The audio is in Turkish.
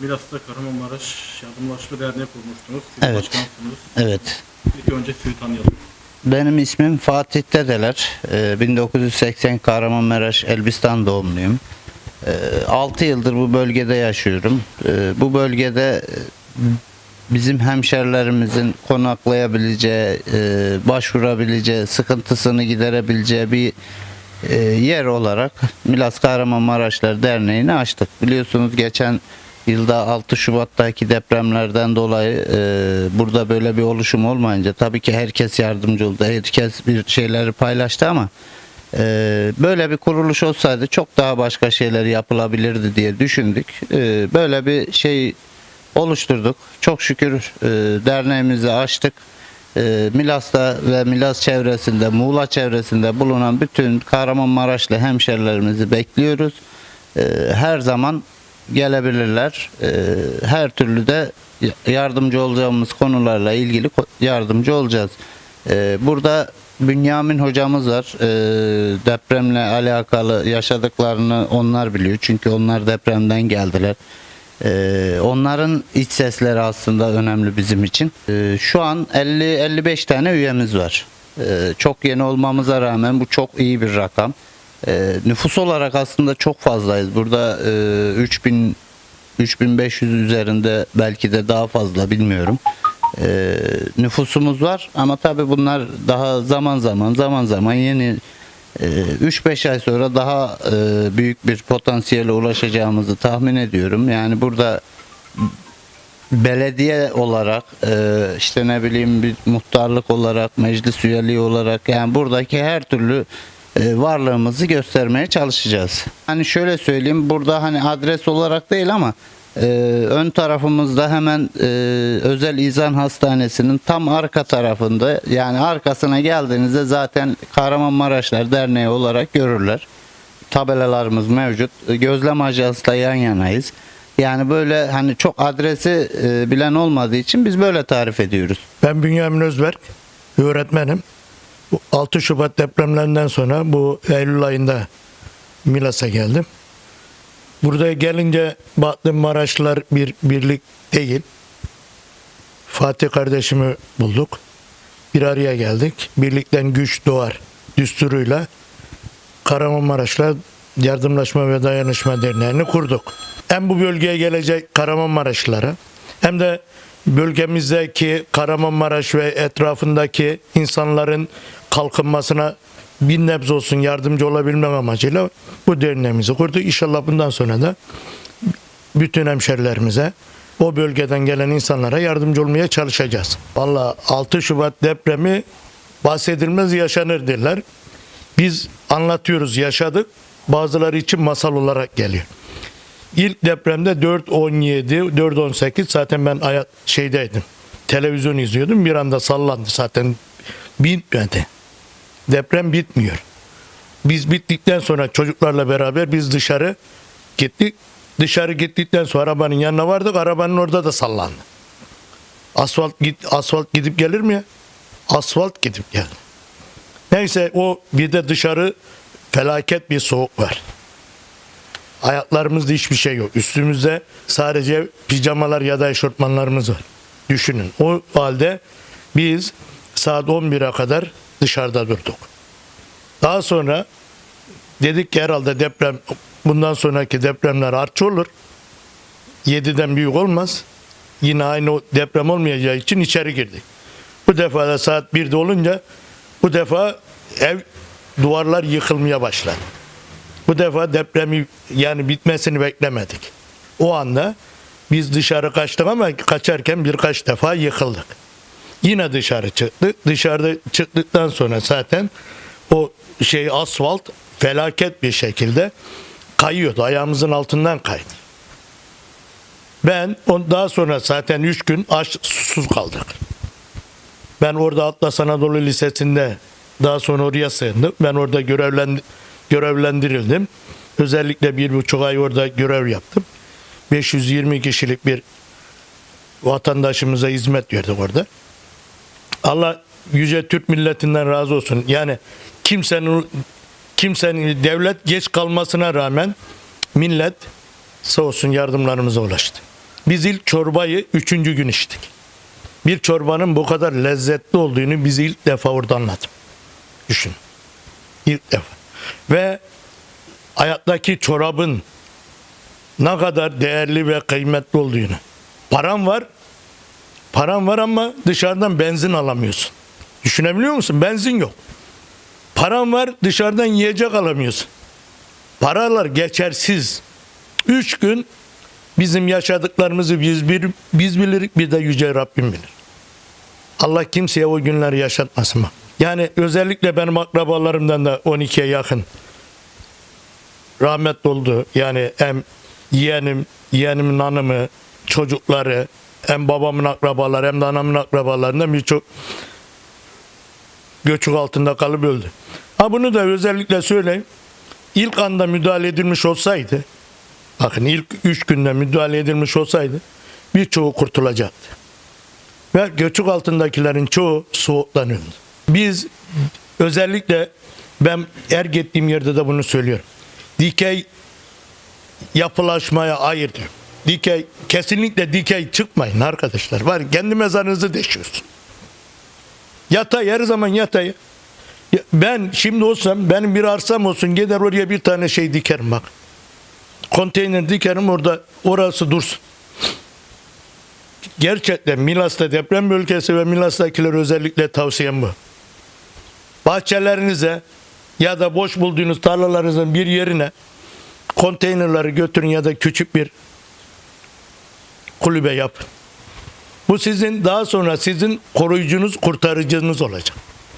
Milas'ta Kahramanmaraş Yardımlaşma Derneği kurmuştunuz. Siz Evet. başkansınız. Evet. İlk önce sizi tanıyalım. Benim ismim Fatih Dedeler. Ee, 1980 Kahramanmaraş Elbistan doğumluyum. 6 yıldır bu bölgede yaşıyorum. Ee, Bu bölgede e, bizim hemşerilerimizin konaklayabileceği, e, başvurabileceği, sıkıntısını giderebileceği bir e, yer olarak Milas Kahramanmaraşlar Derneği'ni açtık. Biliyorsunuz geçen yılda 6 Şubat'taki depremlerden dolayı e, burada böyle bir oluşum olmayınca tabii ki herkes yardımcı oldu. Herkes bir şeyleri paylaştı ama e, böyle bir kuruluş olsaydı çok daha başka şeyler yapılabilirdi diye düşündük. E, böyle bir şey oluşturduk. Çok şükür e, derneğimizi açtık. E, Milas'ta ve Milas çevresinde, Muğla çevresinde bulunan bütün Kahramanmaraşlı hemşerilerimizi bekliyoruz. E, her zaman gelebilirler. E, her türlü de yardımcı olacağımız konularla ilgili yardımcı olacağız. E, burada Bünyamin hocamız var. E, depremle alakalı yaşadıklarını onlar biliyor. Çünkü onlar depremden geldiler. Ee, onların iç sesleri aslında önemli bizim için. Ee, şu an 50-55 tane üyemiz var. Ee, çok yeni olmamıza rağmen bu çok iyi bir rakam. Ee, nüfus olarak aslında çok fazlayız. Burada e, 3000 3500 üzerinde belki de daha fazla bilmiyorum. Ee, nüfusumuz var ama tabii bunlar daha zaman zaman zaman zaman yeni e, 3-5 ay sonra daha e, büyük bir potansiyele ulaşacağımızı tahmin ediyorum. Yani burada belediye olarak e, işte ne bileyim bir muhtarlık olarak meclis üyeliği olarak yani buradaki her türlü e, varlığımızı göstermeye çalışacağız. Hani şöyle söyleyeyim burada hani adres olarak değil ama e, ön tarafımızda hemen e, özel izan hastanesinin tam arka tarafında yani arkasına geldiğinizde zaten Kahramanmaraşlar Derneği olarak görürler tabelalarımız mevcut. Gözlem ajansla yan yanayız. Yani böyle hani çok adresi e, bilen olmadığı için biz böyle tarif ediyoruz. Ben Bünyamin Özberk, öğretmenim. Bu 6 Şubat depremlerinden sonra bu Eylül ayında Milas'a geldim. Burada gelince baktım Maraşlılar bir birlik değil. Fatih kardeşimi bulduk. Bir araya geldik. Birlikten güç doğar düsturuyla Kahramanmaraş'la Yardımlaşma ve Dayanışma Derneği'ni kurduk. Hem bu bölgeye gelecek Kahramanmaraşlılara hem de bölgemizdeki Kahramanmaraş ve etrafındaki insanların kalkınmasına bir nebze olsun yardımcı olabilmek amacıyla bu derneğimizi kurduk. İnşallah bundan sonra da bütün hemşerilerimize o bölgeden gelen insanlara yardımcı olmaya çalışacağız. Valla 6 Şubat depremi bahsedilmez yaşanır derler. Biz anlatıyoruz yaşadık. Bazıları için masal olarak geliyor. İlk depremde 4.17, 4.18 zaten ben hayat şeydeydim. Televizyon izliyordum. Bir anda sallandı zaten. Bitmedi. Deprem bitmiyor. Biz bittikten sonra çocuklarla beraber biz dışarı gittik. Dışarı gittikten sonra arabanın yanına vardık. Arabanın orada da sallandı. Asfalt git asfalt gidip gelir mi ya? Asfalt gidip geldi. Neyse o bir de dışarı felaket bir soğuk var. Ayaklarımızda hiçbir şey yok. Üstümüzde sadece pijamalar ya da eşortmanlarımız var. Düşünün. O halde biz saat 11'e kadar dışarıda durduk. Daha sonra dedik ki herhalde deprem bundan sonraki depremler artçı olur. 7'den büyük olmaz. Yine aynı deprem olmayacağı için içeri girdik. Bu defa da saat 1'de olunca bu defa ev duvarlar yıkılmaya başladı. Bu defa depremi yani bitmesini beklemedik. O anda biz dışarı kaçtık ama kaçarken birkaç defa yıkıldık. Yine dışarı çıktık. Dışarıda çıktıktan sonra zaten o şey asfalt felaket bir şekilde kayıyordu. Ayağımızın altından kaydı. Ben on daha sonra zaten 3 gün aç susuz kaldık. Ben orada Atlas Anadolu Lisesi'nde daha sonra oraya sığındım. Ben orada görevlen, görevlendirildim. Özellikle bir buçuk ay orada görev yaptım. 520 kişilik bir vatandaşımıza hizmet verdik orada. Allah yüce Türk milletinden razı olsun. Yani kimsenin kimsenin devlet geç kalmasına rağmen millet sağ olsun yardımlarımıza ulaştı. Biz ilk çorbayı üçüncü gün içtik. Bir çorbanın bu kadar lezzetli olduğunu biz ilk defa orada anladım. Düşün. İlk defa. Ve hayattaki çorabın ne kadar değerli ve kıymetli olduğunu. Param var. Param var ama dışarıdan benzin alamıyorsun. Düşünebiliyor musun? Benzin yok. Param var dışarıdan yiyecek alamıyorsun. Paralar geçersiz. Üç gün bizim yaşadıklarımızı biz, bir, biz bilirik bir de Yüce Rabbim bilir. Allah kimseye o günleri yaşatmasın. bak. Yani özellikle benim akrabalarımdan da 12'ye yakın rahmetli oldu. Yani hem yeğenim, yeğenimin hanımı, çocukları, hem babamın akrabaları hem de anamın akrabalarından birçok göçük altında kalıp öldü. Ha bunu da özellikle söyleyeyim. İlk anda müdahale edilmiş olsaydı, bakın ilk üç günde müdahale edilmiş olsaydı birçoğu kurtulacaktı. Ve göçük altındakilerin çoğu soğuktan öldü. Biz özellikle ben her gittiğim yerde de bunu söylüyorum. Dikey yapılaşmaya ayırdı. Dikey kesinlikle dikey çıkmayın arkadaşlar. Var kendi mezarınızı deşiyorsun. Yatay her zaman yatay. Ya Ben şimdi olsam benim bir arsam olsun gider oraya bir tane şey dikerim bak. Konteyner dikerim orada orası dursun. Gerçekten Milas'ta deprem bölgesi ve Milas'takiler özellikle tavsiyem bu. Bahçelerinize ya da boş bulduğunuz tarlalarınızın bir yerine konteynerleri götürün ya da küçük bir kulübe yapın. Bu sizin daha sonra sizin koruyucunuz, kurtarıcınız olacak.